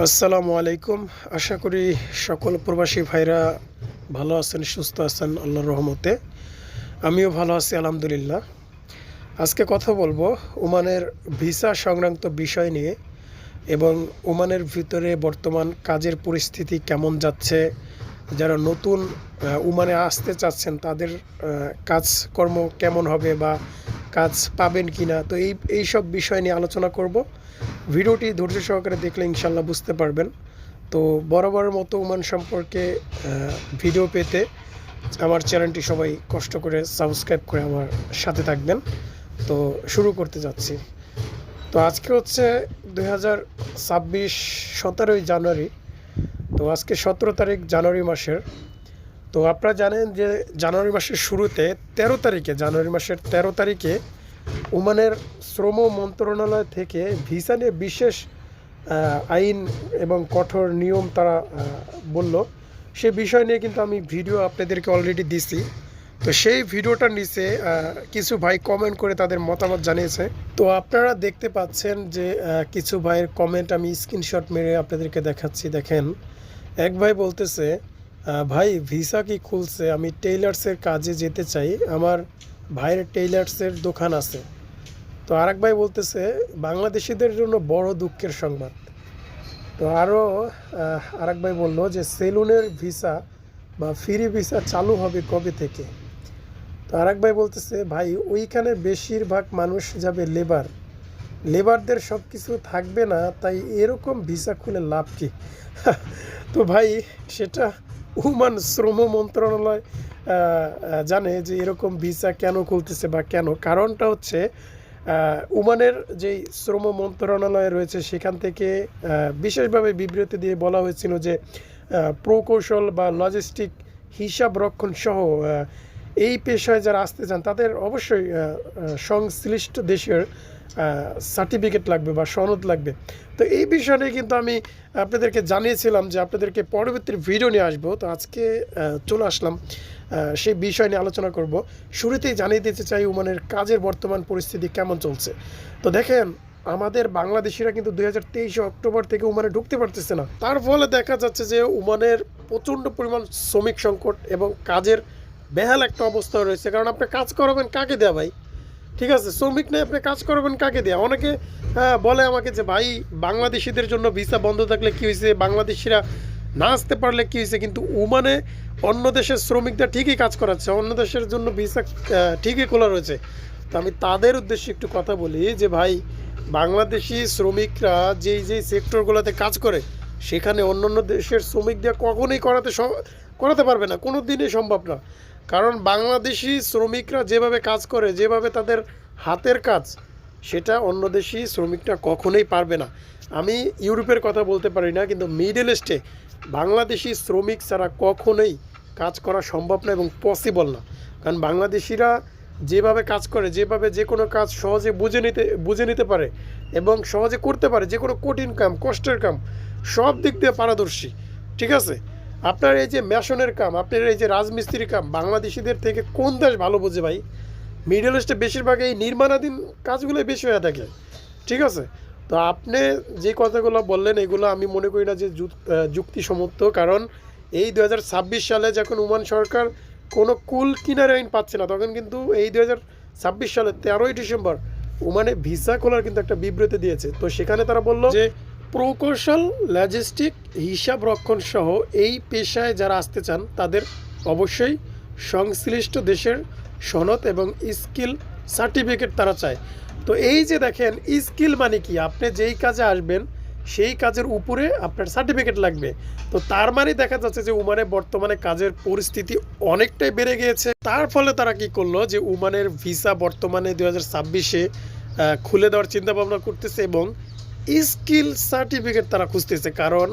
আসসালামু আলাইকুম। আশা করি সকল প্রবাসী ভাইরা ভালো আছেন, সুস্থ আছেন আল্লাহর রহমতে। আমিও ভালো আছি, আলহামদুলিল্লাহ। আজকে কথা বলব ওমানের ভিসা সংক্রান্ত বিষয় নিয়ে এবং ওমানের ভিতরে বর্তমান কাজের পরিস্থিতি কেমন যাচ্ছে, যারা নতুন ওমানে আসতে চাচ্ছেন তাদের কাজকর্ম কেমন হবে বা কাজ পাবেন কিনা। তো এই এই সব বিষয় নিয়ে আলোচনা করব। ভিডিওটি ধৈর্য সহকারে দেখলে ইনশাল্লাহ বুঝতে পারবেন। তো বরাবরের মতো ওমান সম্পর্কে ভিডিও পেতে আমার চ্যানেলটি সবাই কষ্ট করে সাবস্ক্রাইব করে আমার সাথে থাকবেন। তো শুরু করতে যাচ্ছি। তো আজকে হচ্ছে দুই হাজার ছাব্বিশ সতেরোই জানুয়ারি। তো আজকে সতেরো তারিখ জানুয়ারি মাসের। তো আপনারা জানেন যে জানুয়ারি মাসের শুরুতে তেরো তারিখে, জানুয়ারি মাসের তেরো তারিখে ওমানের শ্রম মন্ত্রণালয় থেকে ভিসা নিয়ে বিশেষ আইন এবং কঠোর নিয়ম তারা বলল। সে বিষয় নিয়ে কিন্তু আমি ভিডিও আপনাদেরকে অলরেডি দিছি। তো সেই ভিডিওটার নিচে কিছু ভাই কমেন্ট করে তাদের মতামত জানিয়েছে। তো আপনারা দেখতে পাচ্ছেন যে কিছু ভাইয়ের কমেন্ট আমি স্ক্রিনশট মেরে আপনাদেরকে দেখাচ্ছি। দেখেন, এক ভাই বলতেছে ভাই, ভিসা কি খুলছে? আমি টেইলার্সের কাজে যেতে চাই। আমার ভাইয়ের টেইলার্সের দোকান আছে। তো আরেক ভাই বলতেছে, বাংলাদেশিদের জন্য বড় দুঃখের সংবাদ। তো আরও আরেক ভাই বলল যে, সেলুনের ভিসা বা ফ্রি ভিসা চালু হবে কবে থেকে? তো আরেক ভাই বলতেছে, ভাই, ওইখানে বেশিরভাগ মানুষ যাবে লেবার। লেবারদের সব কিছু থাকবে না, তাই এরকম ভিসা খুলে লাভ কি? তো ভাই, সেটা ওমান শ্রম মন্ত্রণালয় জানে যে এরকম ভিসা কেন খুলতেছে বা কেন? কারণটা হচ্ছে আহ, ওমানের যেই শ্রম মন্ত্রণালয় রয়েছে সেখান থেকে বিশেষভাবে বিবৃতি দিয়ে বলা হয়েছিল যে প্রকৌশল বা লজিস্টিক হিসাব রক্ষণ সহ এই পেশায় যারা আসতে চান তাদের অবশ্যই সংশ্লিষ্ট দেশের সার্টিফিকেট লাগবে বা সনদ লাগবে। তো এই বিষয় নিয়ে কিন্তু আমি আপনাদেরকে জানিয়েছিলাম যে আপনাদেরকে পরবর্তী ভিডিও নিয়ে আসব। তো আজকে চলে আসলাম। সেই বিষয় নিয়ে আলোচনা করব। শুরুতেই জানিয়ে দিতে চাই উমানের কাজের বর্তমান পরিস্থিতি কেমন চলছে। তো দেখেন, আমাদের বাংলাদেশিরা কিন্তু দুই হাজার অক্টোবর থেকে উমানে ঢুকতে পারতেছে না। তার ফলে দেখা যাচ্ছে যে উমানের প্রচণ্ড পরিমাণ শ্রমিক সংকট এবং কাজের বেহাল একটা অবস্থা রয়েছে। কারণ আপনি কাজ করাবেন কাকে দেয়া ভাই? ঠিক আছে, শ্রমিক নিয়ে আপনি কাজ করবেন কাকে দেয়া? অনেকে বলে আমাকে যে, ভাই, বাংলাদেশিদের জন্য ভিসা বন্ধ থাকলে কী হয়েছে? বাংলাদেশিরা না আসতে পারলে কী হয়েছে? কিন্তু ওমানে অন্য দেশের শ্রমিকরা ঠিকই কাজ করাচ্ছে, অন্য দেশের জন্য ভিসা ঠিকই খোলা রয়েছে। তো আমি তাদের উদ্দেশ্যে একটু কথা বলি যে, ভাই, বাংলাদেশি শ্রমিকরা যেই যেই সেক্টরগুলোতে কাজ করে, সেখানে অন্য অন্য দেশের শ্রমিকদের কখনোই করাতে করাতে পারবে না। কোনো দিনই সম্ভব না। কারণ বাংলাদেশি শ্রমিকরা যেভাবে কাজ করে, যেভাবে তাদের হাতের কাজ, সেটা অন্য দেশি শ্রমিকরা কখনোই পারবে না। আমি ইউরোপের কথা বলতে পারি না, কিন্তু মিডল ইস্টে বাংলাদেশি শ্রমিক ছাড়া কখনোই কাজ করা সম্ভব না এবং পসিবল না। কারণ বাংলাদেশিরা যেভাবে কাজ করে যেভাবে যে কোনো কাজ সহজে বুঝে নিতে বুঝে নিতে পারে এবং সহজে করতে পারে যে কোনো কঠিন কাম কষ্টের কাম সব দিক দিয়ে পারদর্শী। ঠিক আছে? আপনার এই যে মেশনের কাম আপনার এই যে রাজমিস্ত্রির কাম বাংলাদেশিদের থেকে কোন দেশ ভালো বোঝে ভাই? মিডল ইস্টে বেশিরভাগ এই নির্মাণাধীন কাজগুলোই বেশি হয়ে থাকে। ঠিক আছে? তো আপনি যে কথাগুলো বললেন এগুলো আমি মনে করি না যে যুক- আহ, যুক্তিসম্মত কারণ এই দু হাজার ছাব্বিশ সালে যখন উমান সরকার কোনো কুল কিনার আইন পাচ্ছে না, তখন কিন্তু এই দু সালের তেরোই ডিসেম্বর উমানে ভিসা খোলার কিন্তু একটা বিবৃতি দিয়েছে। তো সেখানে তারা বলল যে প্রকৌশল লজিস্টিক হিসাব রক্ষণ সহ এই পেশায় যারা আসতে চান, তাদের অবশ্যই সংশ্লিষ্ট দেশের সনদ এবং স্কিল সার্টিফিকেট তারা চায়। তো এই যে দেখেন, স্কিল মানে কি? আপনি যেই কাজে আসবেন সেই কাজের উপরে আপনার সার্টিফিকেট লাগবে। তো তার মানে দেখা যাচ্ছে যে উমানে বর্তমানে কাজের পরিস্থিতি অনেকটাই বেড়ে গিয়েছে। তার ফলে তারা কি করল যে উমানের ভিসা বর্তমানে দু হাজার ছাব্বিশে খুলে দেওয়ার চিন্তা ভাবনা করতেছে এবং স্কিল সার্টিফিকেট তারা খুঁজতেছে। কারণ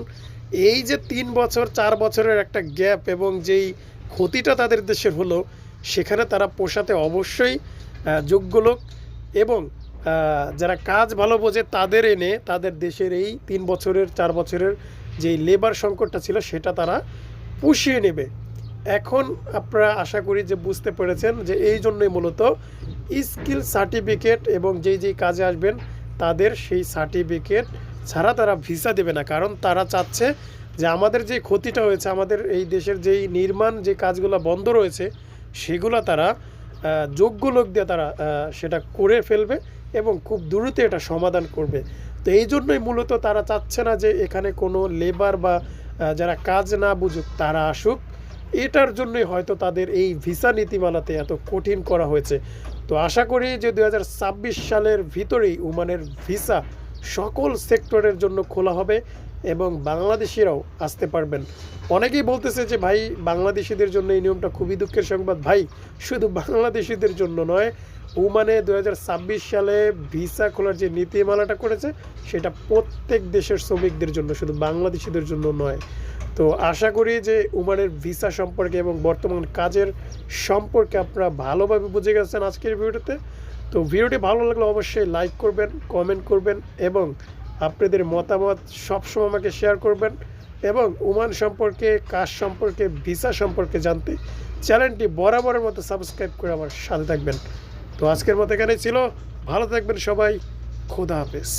এই যে তিন বছর, চার বছরের একটা গ্যাপ এবং যেই ক্ষতিটা তাদের দেশের হলো, সেখানে তারা পোষাতে অবশ্যই যোগ্য লোক এবং যারা কাজ ভালো বোঝে তাদের এনে তাদের দেশের এই তিন বছরের, চার বছরের যেই লেবার সংকটটা ছিল সেটা তারা পুষিয়ে নেবে। এখন আপনারা আশা করি যে বুঝতে পেরেছেন যে এই জন্যই মূলত স্কিল সার্টিফিকেট এবং যেই যেই কাজে আসবেন তাদের সেই সার্টিফিকেট ছাড়া তারা ভিসা দেবে না। কারণ তারা চাচ্ছে যে আমাদের যে ক্ষতিটা হয়েছে, আমাদের এই দেশের যেই নির্মাণ যে কাজগুলো বন্ধ রয়েছে, সেগুলো তারা যোগ্য লোক দিয়ে তারা সেটা করে ফেলবে এবং খুব দ্রুত এটা সমাধান করবে। তো এই জন্যই মূলত তারা চাচ্ছে না যে এখানে কোনো লেবার বা যারা কাজ না বুঝুক তারা আসুক। এটার জন্যই হয়তো তাদের এই ভিসা নীতিমালাতে এত কঠিন করা হয়েছে। তো আশা করি যে দু হাজার ছাব্বিশ সালের ভিতরেই ওমানের ভিসা সকল সেক্টরের জন্য খোলা হবে। এবং বাংলাদেশিরাও আসতে পারবেন। অনেকেই বলতেছে যে, ভাই, বাংলাদেশিদের জন্য এই নিয়মটা খুবই দুঃখের সংবাদ। ভাই, শুধু বাংলাদেশিদের জন্য নয়, ওমানে দু হাজার ছাব্বিশ সালে ভিসা খোলার যে নীতিমালাটা করেছে, সেটা প্রত্যেক দেশের শ্রমিকদের জন্য, শুধু বাংলাদেশিদের জন্য নয়। তো আশা করি যে উমানের ভিসা সম্পর্কে এবং বর্তমান কাজের সম্পর্কে আপনারা ভালোভাবে বুঝে গেছেন আজকের ভিডিওতে। তো ভিডিওটি ভালো লাগলে অবশ্যই লাইক করবেন, কমেন্ট করবেন এবং আপনাদের মতামত সবসময় আমাকে শেয়ার করবেন এবং উমান সম্পর্কে কাজ সম্পর্কে, ভিসা সম্পর্কে জানতে চ্যানেলটি বরাবরের মতো সাবস্ক্রাইব করে আমার সাথে থাকবেন। তো আজকের মতো এখানে ছিল। ভালো থাকবেন সবাই। খোদা হাফেজ।